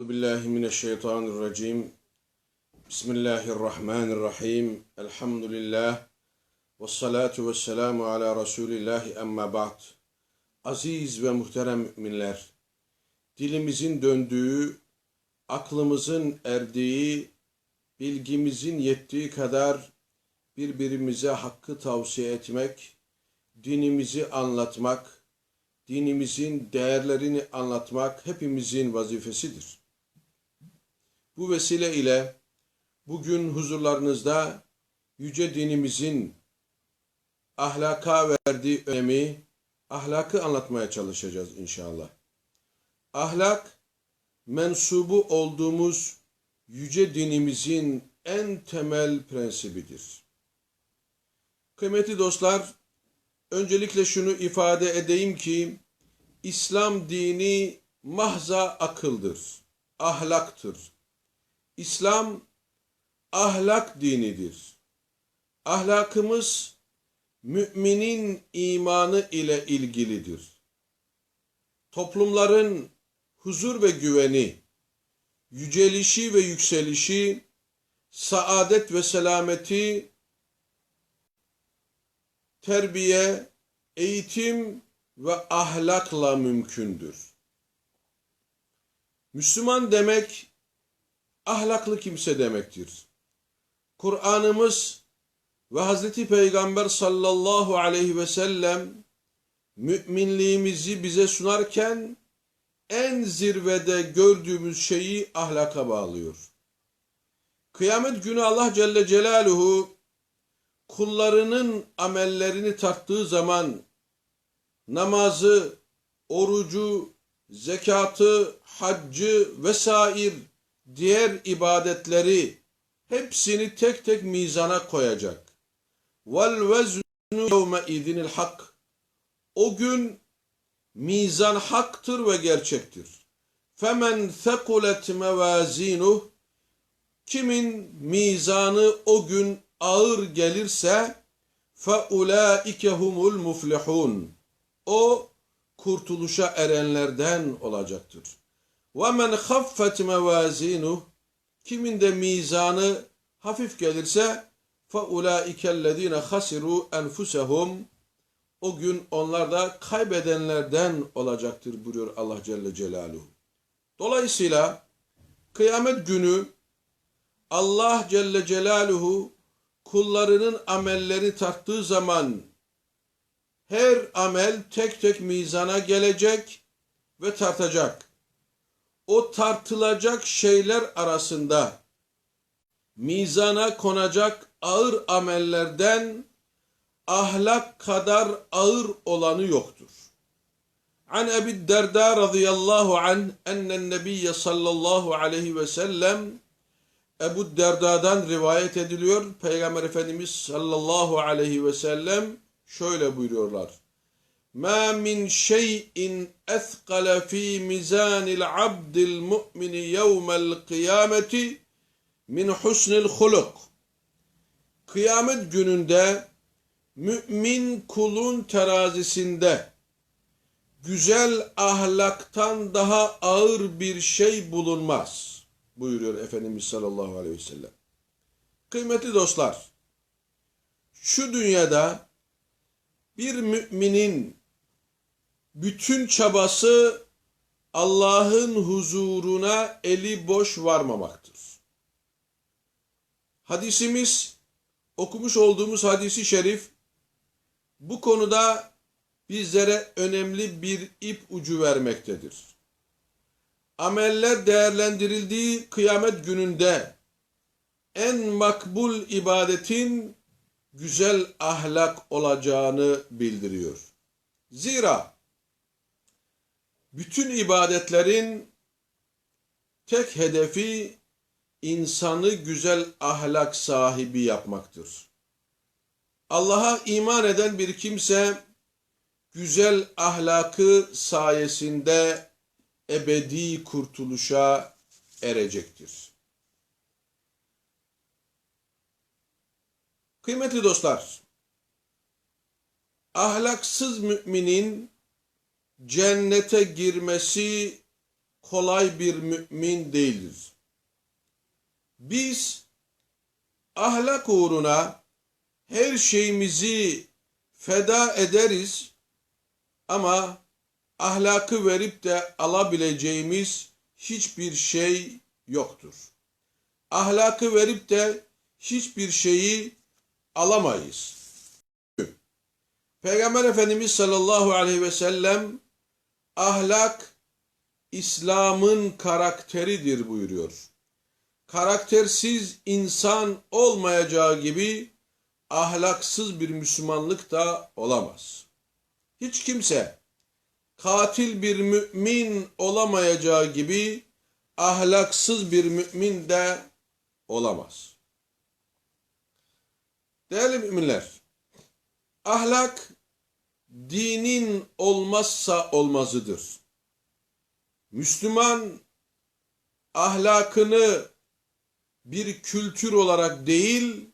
billahi mineşşeytanirracim. Bismillahirrahmanirrahim. Elhamdülillah. Ve salatu ve selamu ala Resulillahi emma ba'd. Aziz ve muhterem müminler, dilimizin döndüğü, aklımızın erdiği, bilgimizin yettiği kadar birbirimize hakkı tavsiye etmek, dinimizi anlatmak, dinimizin değerlerini anlatmak hepimizin vazifesidir. Bu vesile ile bugün huzurlarınızda yüce dinimizin ahlaka verdiği önemi, ahlakı anlatmaya çalışacağız inşallah. Ahlak, mensubu olduğumuz yüce dinimizin en temel prensibidir. Kıymetli dostlar, öncelikle şunu ifade edeyim ki, İslam dini mahza akıldır, ahlaktır. İslam ahlak dinidir. Ahlakımız müminin imanı ile ilgilidir. Toplumların huzur ve güveni, yücelişi ve yükselişi, saadet ve selameti, terbiye, eğitim ve ahlakla mümkündür. Müslüman demek ahlaklı kimse demektir. Kur'an'ımız ve Hazreti Peygamber sallallahu aleyhi ve sellem müminliğimizi bize sunarken en zirvede gördüğümüz şeyi ahlaka bağlıyor. Kıyamet günü Allah Celle Celaluhu kullarının amellerini tarttığı zaman namazı, orucu, zekatı, haccı vesair diğer ibadetleri hepsini tek tek mizana koyacak. Vel veznu yevme idinil hak. O gün mizan haktır ve gerçektir. Femen thekulet mevazinuh kimin mizanı o gün ağır gelirse ulaike humul muflihun. O kurtuluşa erenlerden olacaktır. Men haffet mevazinuh kimin de mizanı hafif gelirse fe ulaikellezine hasiru enfusehum o gün onlar da kaybedenlerden olacaktır buyuruyor Allah Celle Celaluhu. Dolayısıyla kıyamet günü Allah Celle Celaluhu kullarının amellerini tarttığı zaman her amel tek tek mizana gelecek ve tartacak. O tartılacak şeyler arasında mizana konacak ağır amellerden ahlak kadar ağır olanı yoktur. An Ebi Derda radıyallahu an ennen nebiyye sallallahu aleyhi ve sellem Ebu Derda'dan rivayet ediliyor. Peygamber Efendimiz sallallahu aleyhi ve sellem şöyle buyuruyorlar. Ma min şeyin ethqala fi mizanil abdil mu'mini yevmel kıyameti min husnil huluk. Kıyamet gününde mümin kulun terazisinde güzel ahlaktan daha ağır bir şey bulunmaz buyuruyor Efendimiz sallallahu aleyhi ve sellem. Kıymetli dostlar, şu dünyada bir müminin bütün çabası Allah'ın huzuruna eli boş varmamaktır. Hadisimiz, okumuş olduğumuz hadisi şerif, bu konuda bizlere önemli bir ip ucu vermektedir. Ameller değerlendirildiği kıyamet gününde en makbul ibadetin güzel ahlak olacağını bildiriyor. Zira bütün ibadetlerin tek hedefi insanı güzel ahlak sahibi yapmaktır. Allah'a iman eden bir kimse güzel ahlakı sayesinde ebedi kurtuluşa erecektir. Kıymetli dostlar, ahlaksız müminin cennete girmesi kolay bir mümin değildir. Biz ahlak uğruna her şeyimizi feda ederiz ama ahlakı verip de alabileceğimiz hiçbir şey yoktur. Ahlakı verip de hiçbir şeyi alamayız. Peygamber Efendimiz sallallahu aleyhi ve sellem ahlak İslam'ın karakteridir buyuruyor. Karaktersiz insan olmayacağı gibi ahlaksız bir Müslümanlık da olamaz. Hiç kimse katil bir mümin olamayacağı gibi ahlaksız bir mümin de olamaz. Değerli müminler, ahlak dinin olmazsa olmazıdır. Müslüman ahlakını bir kültür olarak değil,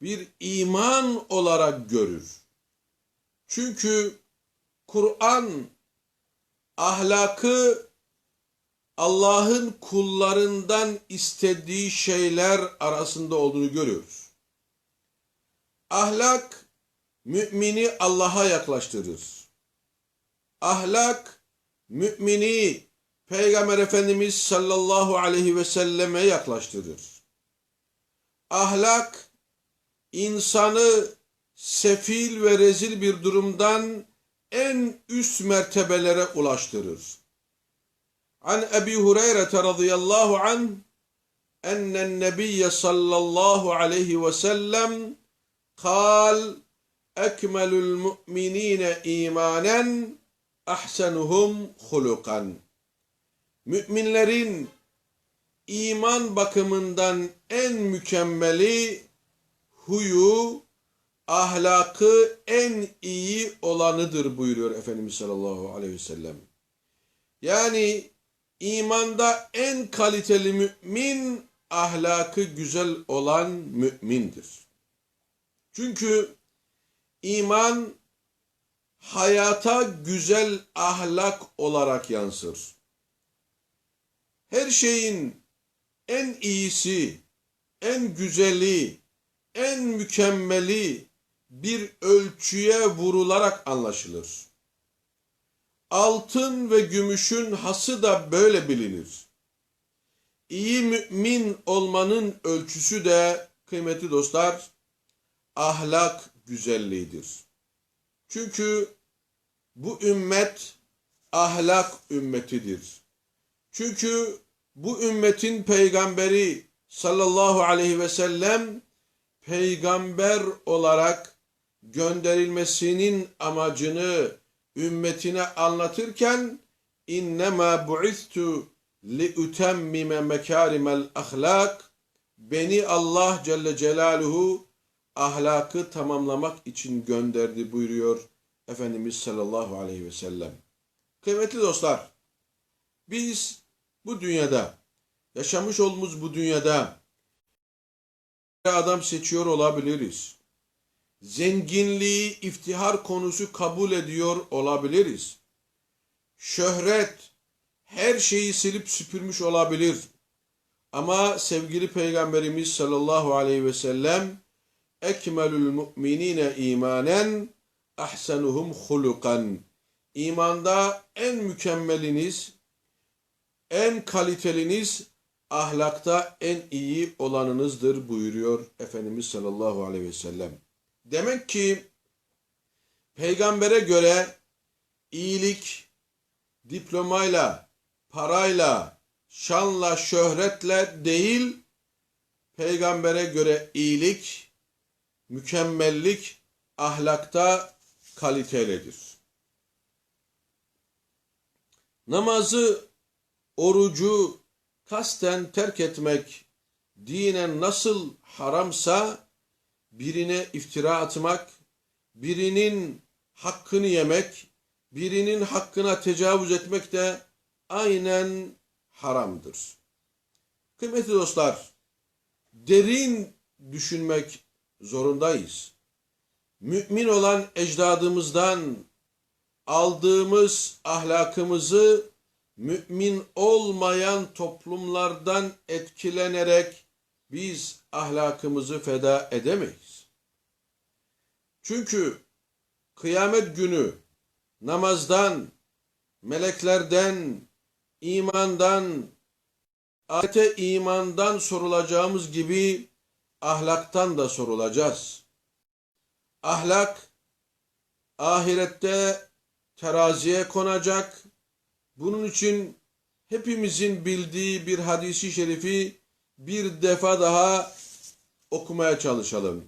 bir iman olarak görür. Çünkü Kur'an ahlakı Allah'ın kullarından istediği şeyler arasında olduğunu görüyoruz. Ahlak mümini Allah'a yaklaştırır. Ahlak mümini Peygamber Efendimiz sallallahu aleyhi ve selleme yaklaştırır. Ahlak insanı sefil ve rezil bir durumdan en üst mertebelere ulaştırır. An Ebi Hureyre radıyallahu anh ennen nebiyye sallallahu aleyhi ve sellem kal ekmelul mu'minine imanen ahsenuhum hulukan. Müminlerin iman bakımından en mükemmeli huyu, ahlakı en iyi olanıdır buyuruyor Efendimiz sallallahu aleyhi ve sellem. Yani imanda en kaliteli mümin ahlakı güzel olan mümindir. Çünkü iman hayata güzel ahlak olarak yansır. Her şeyin en iyisi, en güzeli, en mükemmeli bir ölçüye vurularak anlaşılır. Altın ve gümüşün hası da böyle bilinir. İyi mümin olmanın ölçüsü de kıymetli dostlar ahlak güzelliğidir. Çünkü bu ümmet ahlak ümmetidir. Çünkü bu ümmetin peygamberi sallallahu aleyhi ve sellem peygamber olarak gönderilmesinin amacını ümmetine anlatırken innema bu'istu li utemmime mekarimel ahlak beni Allah Celle Celaluhu ahlakı tamamlamak için gönderdi buyuruyor Efendimiz sallallahu aleyhi ve sellem. Kıymetli dostlar, biz bu dünyada, yaşamış olduğumuz bu dünyada adam seçiyor olabiliriz. Zenginliği iftihar konusu kabul ediyor olabiliriz. Şöhret her şeyi silip süpürmüş olabilir. Ama sevgili Peygamberimiz sallallahu aleyhi ve sellem ekmelül mu'minine imanen ahsenuhum hulukan. İmanda en mükemmeliniz, en kaliteliniz, ahlakta en iyi olanınızdır buyuruyor Efendimiz sallallahu aleyhi ve sellem. Demek ki peygambere göre iyilik diplomayla, parayla, şanla, şöhretle değil, peygambere göre iyilik, mükemmellik ahlakta kalitelidir. Namazı, orucu kasten terk etmek dinen nasıl haramsa birine iftira atmak, birinin hakkını yemek, birinin hakkına tecavüz etmek de aynen haramdır. Kıymetli dostlar, derin düşünmek zorundayız. Mümin olan ecdadımızdan aldığımız ahlakımızı mümin olmayan toplumlardan etkilenerek biz ahlakımızı feda edemeyiz. Çünkü kıyamet günü namazdan, meleklerden, imandan, ahirete imandan sorulacağımız gibi ahlaktan da sorulacağız. Ahlak ahirette teraziye konacak. Bunun için hepimizin bildiği bir hadisi şerifi bir defa daha okumaya çalışalım.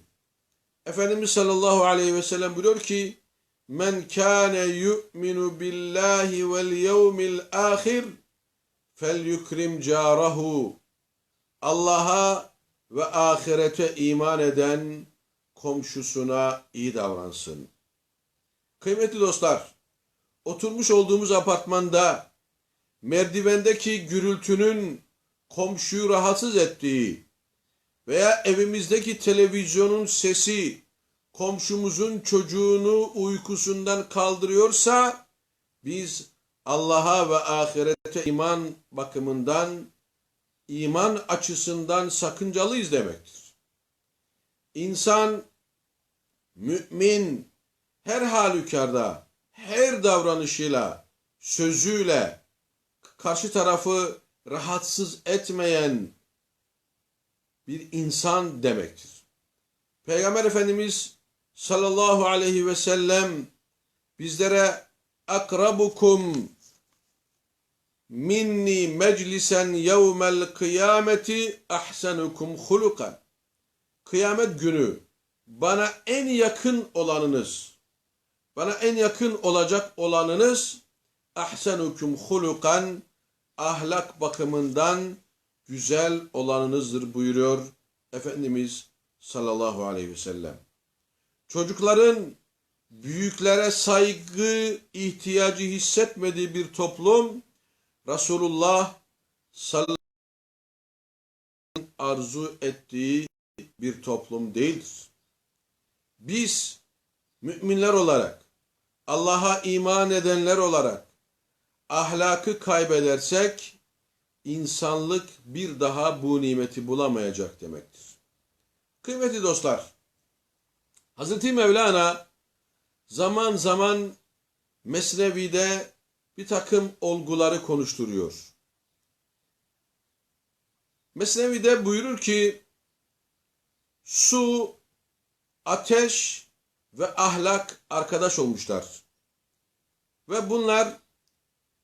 Efendimiz sallallahu aleyhi ve sellem buyuruyor ki Men kâne yu'minu billahi vel yevmil ahir fel yukrim carahu Allah'a ve ahirete iman eden komşusuna iyi davransın. Kıymetli dostlar, oturmuş olduğumuz apartmanda merdivendeki gürültünün komşuyu rahatsız ettiği veya evimizdeki televizyonun sesi komşumuzun çocuğunu uykusundan kaldırıyorsa biz Allah'a ve ahirete iman bakımından iman açısından sakıncalıyız demektir. İnsan mümin her halükarda her davranışıyla sözüyle karşı tarafı rahatsız etmeyen bir insan demektir. Peygamber Efendimiz sallallahu aleyhi ve sellem bizlere akrabukum minni meclisen yevmel kıyameti ahsenukum hulukan. Kıyamet günü bana en yakın olanınız, bana en yakın olacak olanınız ahsenukum hulukan ahlak bakımından güzel olanınızdır buyuruyor Efendimiz sallallahu aleyhi ve sellem. Çocukların büyüklere saygı ihtiyacı hissetmediği bir toplum Resulullah sallallahu arzu ettiği bir toplum değildir. Biz müminler olarak Allah'a iman edenler olarak ahlakı kaybedersek insanlık bir daha bu nimeti bulamayacak demektir. Kıymetli dostlar, Hazreti Mevlana zaman zaman Mesnevi'de bir takım olguları konuşturuyor. Mesnevi'de buyurur ki su, ateş ve ahlak arkadaş olmuşlar. Ve bunlar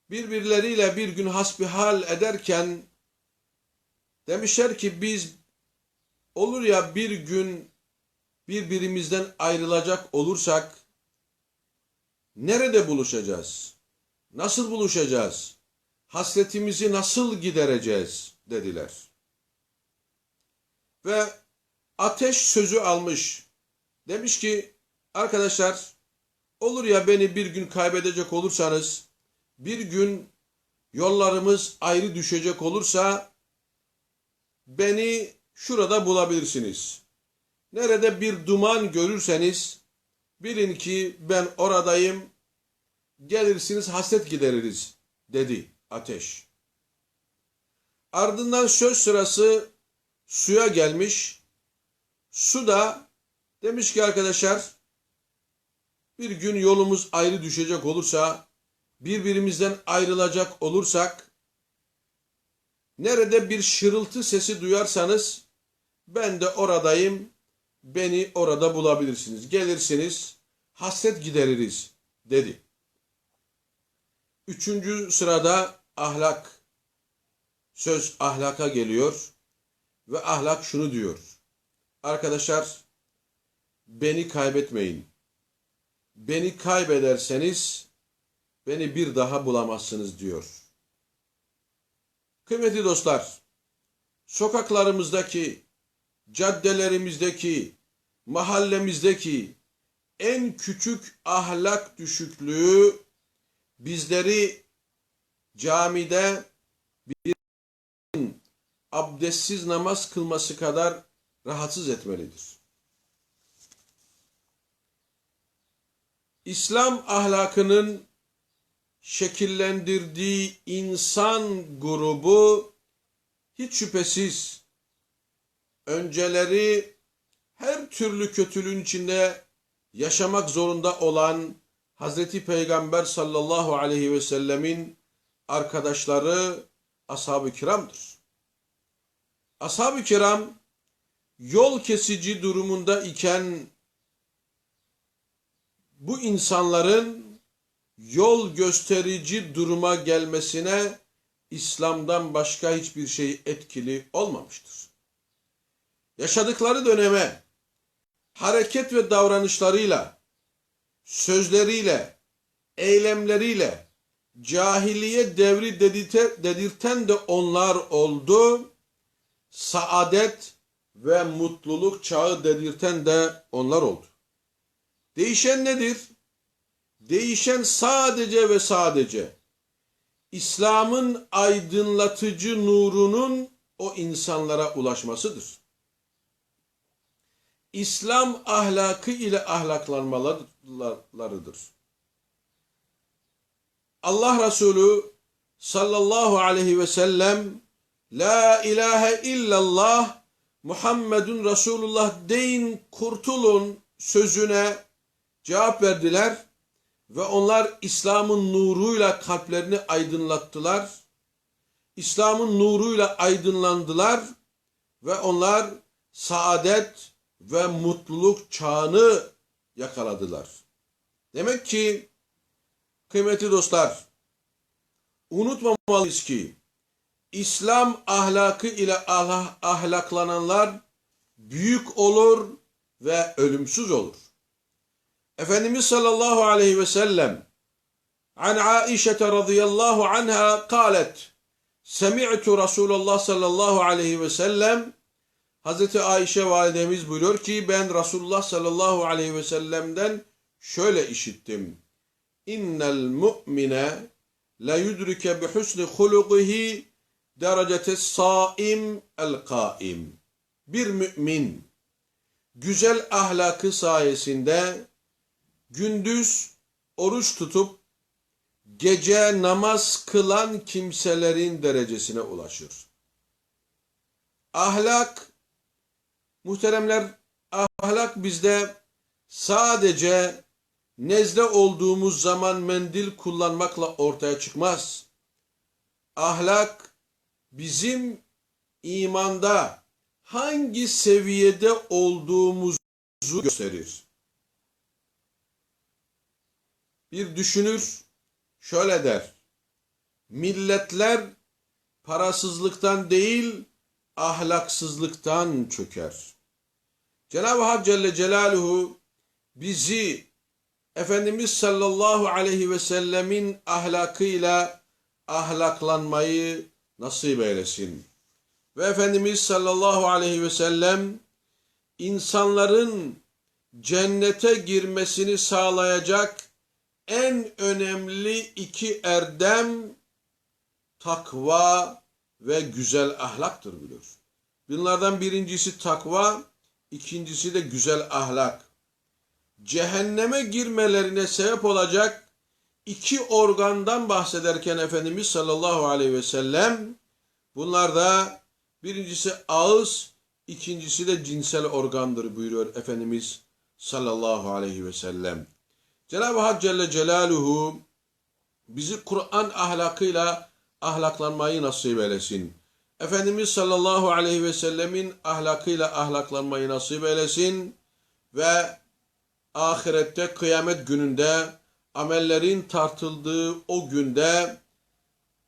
birbirleriyle bir gün hasbihal ederken demişler ki biz olur ya bir gün birbirimizden ayrılacak olursak nerede buluşacağız? Nasıl buluşacağız? Hasretimizi nasıl gidereceğiz dediler. Ve ateş sözü almış. Demiş ki arkadaşlar olur ya beni bir gün kaybedecek olursanız bir gün yollarımız ayrı düşecek olursa beni şurada bulabilirsiniz. Nerede bir duman görürseniz bilin ki ben oradayım. Gelirsiniz hasret gideririz dedi ateş. Ardından söz sırası suya gelmiş. Su da demiş ki arkadaşlar bir gün yolumuz ayrı düşecek olursa birbirimizden ayrılacak olursak nerede bir şırıltı sesi duyarsanız ben de oradayım. Beni orada bulabilirsiniz. Gelirsiniz. Hasret gideririz dedi. Üçüncü sırada ahlak. Söz ahlaka geliyor. Ve ahlak şunu diyor. Arkadaşlar beni kaybetmeyin. Beni kaybederseniz beni bir daha bulamazsınız diyor. Kıymetli dostlar, sokaklarımızdaki, caddelerimizdeki, mahallemizdeki en küçük ahlak düşüklüğü bizleri camide bir abdestsiz namaz kılması kadar rahatsız etmelidir. İslam ahlakının şekillendirdiği insan grubu hiç şüphesiz önceleri her türlü kötülüğün içinde yaşamak zorunda olan Hazreti Peygamber sallallahu aleyhi ve sellemin arkadaşları ashab-ı kiramdır. Ashab-ı kiram yol kesici durumunda iken bu insanların yol gösterici duruma gelmesine İslam'dan başka hiçbir şey etkili olmamıştır. Yaşadıkları döneme hareket ve davranışlarıyla, sözleriyle, eylemleriyle cahiliye devri dedirten de onlar oldu. Saadet ve mutluluk çağı dedirten de onlar oldu. Değişen nedir? Değişen sadece ve sadece İslam'ın aydınlatıcı nurunun o insanlara ulaşmasıdır. İslam ahlakı ile ahlaklanmalarıdır. Allah Resulü sallallahu aleyhi ve sellem La ilahe illallah Muhammedun Resulullah deyin kurtulun sözüne cevap verdiler ve onlar İslam'ın nuruyla kalplerini aydınlattılar. İslam'ın nuruyla aydınlandılar ve onlar saadet ve mutluluk çağını yakaladılar. Demek ki kıymetli dostlar unutmamalıyız ki İslam ahlakı ile Allah ahlaklananlar büyük olur ve ölümsüz olur. Efendimiz sallallahu aleyhi ve sellem an Aişe radıyallahu anha kalet Semi'tu Resulullah sallallahu aleyhi ve sellem Hazreti Ayşe validemiz buyuruyor ki ben Resulullah sallallahu aleyhi ve sellem'den şöyle işittim. İnnel mu'mine la yudrike bi husni hulukihi derecete saim el kaim. Bir mümin güzel ahlakı sayesinde gündüz oruç tutup gece namaz kılan kimselerin derecesine ulaşır. Ahlak Muhteremler ahlak bizde sadece nezle olduğumuz zaman mendil kullanmakla ortaya çıkmaz. Ahlak bizim imanda hangi seviyede olduğumuzu gösterir. Bir düşünür şöyle der. Milletler parasızlıktan değil ahlaksızlıktan çöker. Cenab-ı Hak Celle Celaluhu bizi Efendimiz sallallahu aleyhi ve sellemin ahlakıyla ahlaklanmayı nasip eylesin. Ve Efendimiz sallallahu aleyhi ve sellem insanların cennete girmesini sağlayacak en önemli iki erdem takva ve güzel ahlaktır biliyor. Bunlardan birincisi takva, ikincisi de güzel ahlak. Cehenneme girmelerine sebep olacak iki organdan bahsederken Efendimiz sallallahu aleyhi ve sellem bunlar da birincisi ağız, ikincisi de cinsel organdır buyuruyor Efendimiz sallallahu aleyhi ve sellem. Cenab-ı Hak Celle Celaluhu bizi Kur'an ahlakıyla ahlaklanmayı nasip eylesin. Efendimiz sallallahu aleyhi ve sellemin ahlakıyla ahlaklanmayı nasip eylesin ve ahirette kıyamet gününde amellerin tartıldığı o günde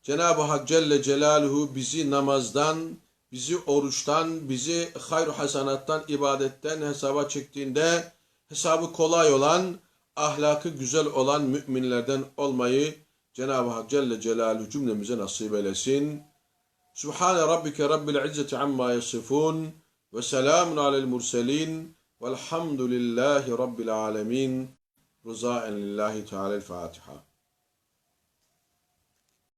Cenab-ı Hak Celle Celaluhu bizi namazdan, bizi oruçtan, bizi hayr hasanattan, ibadetten hesaba çektiğinde hesabı kolay olan, ahlakı güzel olan müminlerden olmayı Cenab-ı Hak Celle Celaluhu cümlemize nasip eylesin. Subhane Rabbike Rabbil İzzeti amma yasifun ve selamun alel murselin velhamdülillahi Rabbil alemin. Rızaen lillahi Teala'l-Fatiha.